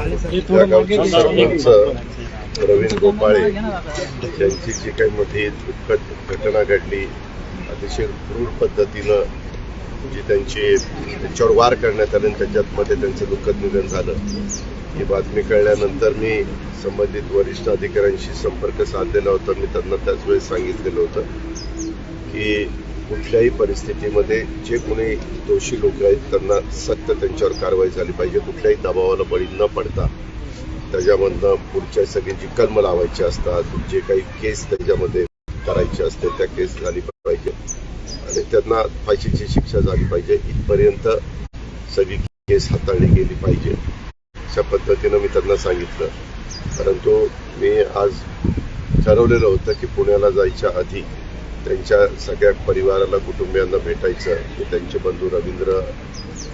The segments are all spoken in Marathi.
या गावचे सरपंच प्रवीण गोपाळे यांची जी काही मोठी दुःखद घटना घडली अतिशय क्रूर पद्धतीनं जी त्यांची त्यांच्यावर वार करण्यात आले आणि त्याच्यात मध्ये त्यांचं दुःखद निधन झालं. ही बातमी कळल्यानंतर मी संबंधित वरिष्ठ अधिकाऱ्यांशी संपर्क साधलेला होता. मी त्यांना त्याच वेळेस सांगितलेलं होतं की कुठल्याही परिस्थितीमध्ये जे कोणी दोषी लोक आहेत त्यांना सक्त त्यांच्यावर कारवाई झाली पाहिजे. कुठल्याही दबावाला बळी न पडता त्याच्यामधनं पुढच्या सगळी जी कलम लावायची असतात जे काही केस त्याच्यामध्ये करायचे असते त्या केस झाली पाहिजे. आणि त्यांना फाशीची शिक्षा झाली पाहिजे. इथपर्यंत सगळी केस हाताळली गेली पाहिजे. अशा पद्धतीनं मी त्यांना सांगितलं. परंतु मी आज ठरवलेलं होतं की पुण्याला जायच्या आधी त्यांच्या सगळ्या परिवाराला कुटुंबियांना भेटायचं. की त्यांचे बंधू रवींद्र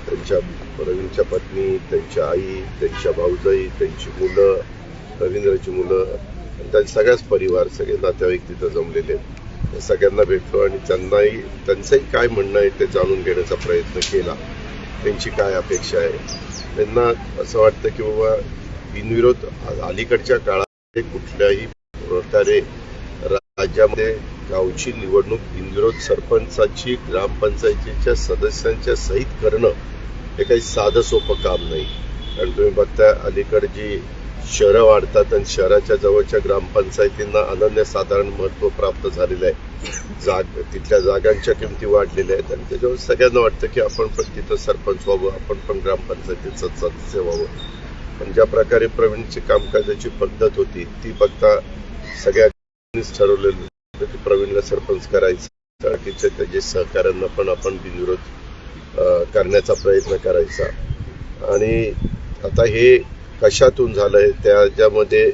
त्यांच्या रवींद्रच्या पत्नी त्यांच्या आई त्यांच्या भाऊजाई त्यांची मुलं रवींद्रची मुलं आणि त्यांचे सगळ्याच परिवार सगळे नातेवाईक तिथं जमलेले आहेत. सगळ्यांना भेटलो आणि त्यांनाही त्यांचंही काय म्हणणं आहे ते जाणून घेण्याचा प्रयत्न केला. त्यांची काय अपेक्षा आहे? त्यांना असं वाटतं की बाबा बिनविरोध अलीकडच्या काळात कुठल्याही प्रकारे राज्यामध्ये गावची निवडणूक बिनविरोध सरपंचाची ग्रामपंचायतीच्या सदस्यांच्या सहित करणं हे काही साधं सोपं काम नाही. कारण तुम्ही बघता अलीकडे जी शहरं वाढतात आणि शहराच्या जवळच्या ग्रामपंचायतींना अनन्यसाधारण महत्त्व प्राप्त झालेलं आहे. जाग तिथल्या जागांच्या किमती वाढलेल्या आहेत आणि त्याच्यावर सगळ्यांना वाटतं की आपण पण तिथं सरपंच व्हावं आपण पण ग्रामपंचायतीचं सदस्य व्हावं. पण ज्या प्रकारे प्रवीणची कामकाजाची पद्धत होती ती बघता सगळ्यांनीच ठरवलेली प्रवीणला सरपंच करायचं बाकीच्या त्याच्या सहकाऱ्यांना पण आपण बिनविरोध करण्याचा प्रयत्न करायचा. आणि आता हे कशातून झालं आहे त्याच्यामध्ये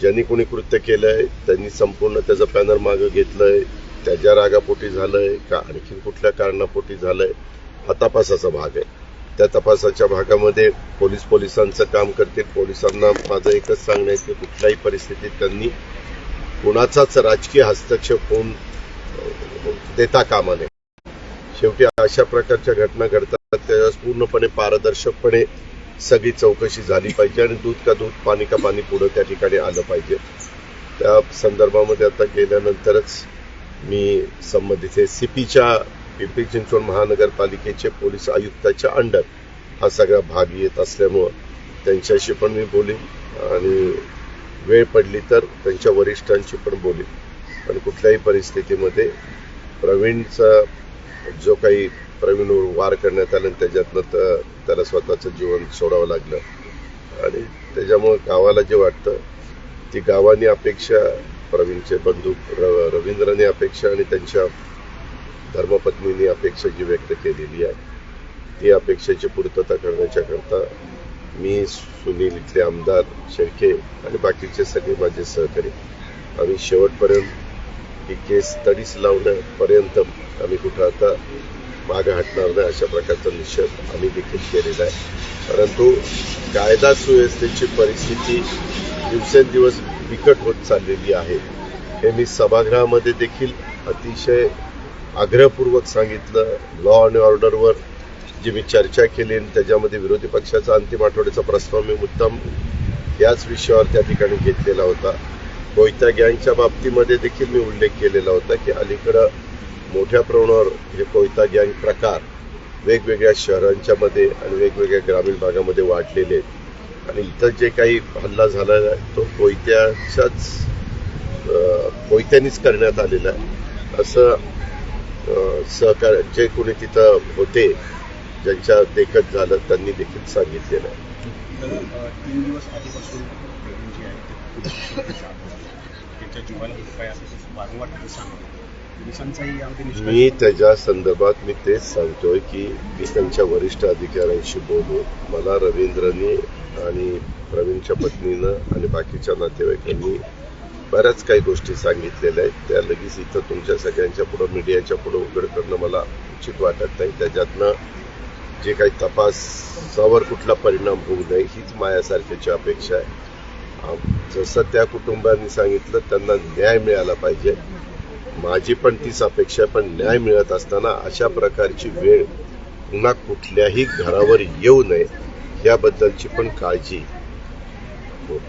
ज्यांनी कोणी कृत्य केलं आहे त्यांनी संपूर्ण त्याचं पॅनल मागं घेतलं आहे त्याच्या रागापोटी झालं आहे का आणखी कुठल्या कारणापोटी झालं आहे हा तपासाचा भाग आहे. त्या तपासाच्या भागामध्ये पोलीस पोलिसांचं काम करतील. पोलिसांना माझं एकच सांगणं आहे की कुठल्याही परिस्थितीत त्यांनी कुणाचाच राजकीय हस्तक्षेप होऊन देता कामा नये. शेवटी अशा प्रकारच्या घटना घडतात त्यावेळेस पूर्णपणे पारदर्शकपणे सगळी चौकशी झाली पाहिजे आणि दूध का दूध पाणी का पाणी पुढं त्या ठिकाणी आलं पाहिजे. त्या संदर्भामध्ये आता गेल्यानंतरच मी संबंधित हे सीपीच्या पिंपरी चिंचवड महानगरपालिकेचे पोलीस आयुक्ताच्या अंडर हा सगळा भाग येत असल्यामुळं त्यांच्याशी पण मी बोलीन आणि वेळ पडली तर त्यांच्या वरिष्ठांशी पण बोली. पण कुठल्याही परिस्थितीमध्ये प्रवीणचा जो काही प्रवीणवर वार करण्यात आला आणि त्याच्यातनं तर त्याला स्वतःचं जीवन सोडावं लागलं. आणि त्याच्यामुळं गावाला जे वाटतं ती गावाने अपेक्षा प्रवीणचे बंधू र रवींद्रने अपेक्षा आणि त्यांच्या धर्मपत्नीने अपेक्षा जी व्यक्त केलेली आहे ती अपेक्षेची पूर्तता करण्याच्या करता मी सुनील इथले आमदार शेळके आणि बाकीचे सगळे माझे सहकारी. आम्ही शेवटपर्यंत ही केस तडीस लावण्यापर्यंत आम्ही कुठं आता मागं हटणार नाही अशा प्रकारचा निषेध आम्ही देखील केलेला आहे. परंतु कायदा सुव्यवस्थेची परिस्थिती दिवसेंदिवस बिकट होत चाललेली आहे. हे मी सभागृहामध्ये देखील अतिशय आग्रहपूर्वक सांगितलं. लॉ अँड ऑर्डरवर जी मी चर्चा केली आणि त्याच्यामध्ये विरोधी पक्षाचा अंतिम आठवड्याचा प्रस्ताव मी मुद्दाम याच विषयावर त्या ठिकाणी घेतलेला होता. कोयता गँगच्या बाबतीमध्ये देखील मी उल्लेख केलेला होता की अलीकडं मोठ्या प्रमाणावर हे कोयता गँग प्रकार वेगवेगळ्या शहरांच्यामध्ये आणि वेगवेगळ्या ग्रामीण भागामध्ये वाढलेले आहेत. आणि इथं जे काही हल्ला झालेला आहे तो कोयत्याच्याच कोयत्यानीच करण्यात आलेला आहे. असं सहकार जे कोणी तिथं होते ज्यांच्या देखत झालं त्यांनी देखील सांगितलेलं आहे. मी त्याच्या संदर्भात मी तेच सांगतोय की मी त्यांच्या वरिष्ठ अधिकाऱ्यांशी बोलून मला रवींद्रनी आणि प्रवीणच्या पत्नीनं आणि बाकीच्या नातेवाईकांनी बऱ्याच काही गोष्टी सांगितलेल्या आहेत. त्या लगेच इथं तुमच्या सगळ्यांच्या पुढं मीडियाच्या पुढं उघड करणं मला उचित वाटत नाही. त्याच्यातनं जे काही तपासावर कुठला परिणाम होऊ नये हीच माझ्यासारख्याची अपेक्षा आहे. जसं त्या कुटुंबांनी सांगितलं त्यांना न्याय मिळाला पाहिजे. माझी पण तीच अपेक्षा आहे पण न्याय मिळत असताना अशा प्रकारची वेळ पुन्हा कुठल्याही घरावर येऊ नये याबद्दलची पण काळजी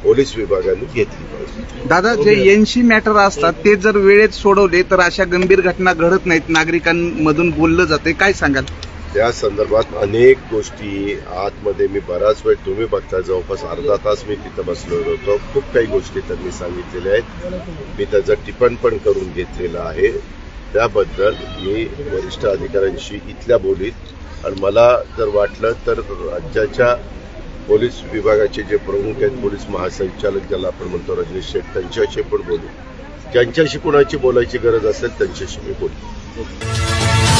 पोलीस विभागाने घेतली पाहिजे. दादा जे एनशी मॅटर असतात ते जर वेळेत सोडवले तर अशा गंभीर घटना घडत नाहीत नागरिकांमधून बोललं जाते काय सांगाल? त्या संदर्भात अनेक गोष्टी आतमध्ये मी बराच वेळ तुम्ही बघता जवळपास अर्धा तास मी तिथं बसलेलो होतो. खूप काही गोष्टी त्यांनी सांगितलेल्या आहेत. मी त्याचं टिपण पण करून घेतलेलं आहे. त्याबद्दल मी वरिष्ठ अधिकाऱ्यांशी इथल्या बोलीत आणि मला जर वाटलं तर राज्याच्या पोलीस विभागाचे जे प्रमुख आहेत पोलीस महासंचालक ज्याला आपण म्हणतो रजनीश शेठ त्यांच्याशी पण बोलू. ज्यांच्याशी कुणाची बोलायची गरज असेल त्यांच्याशी मी बोलू.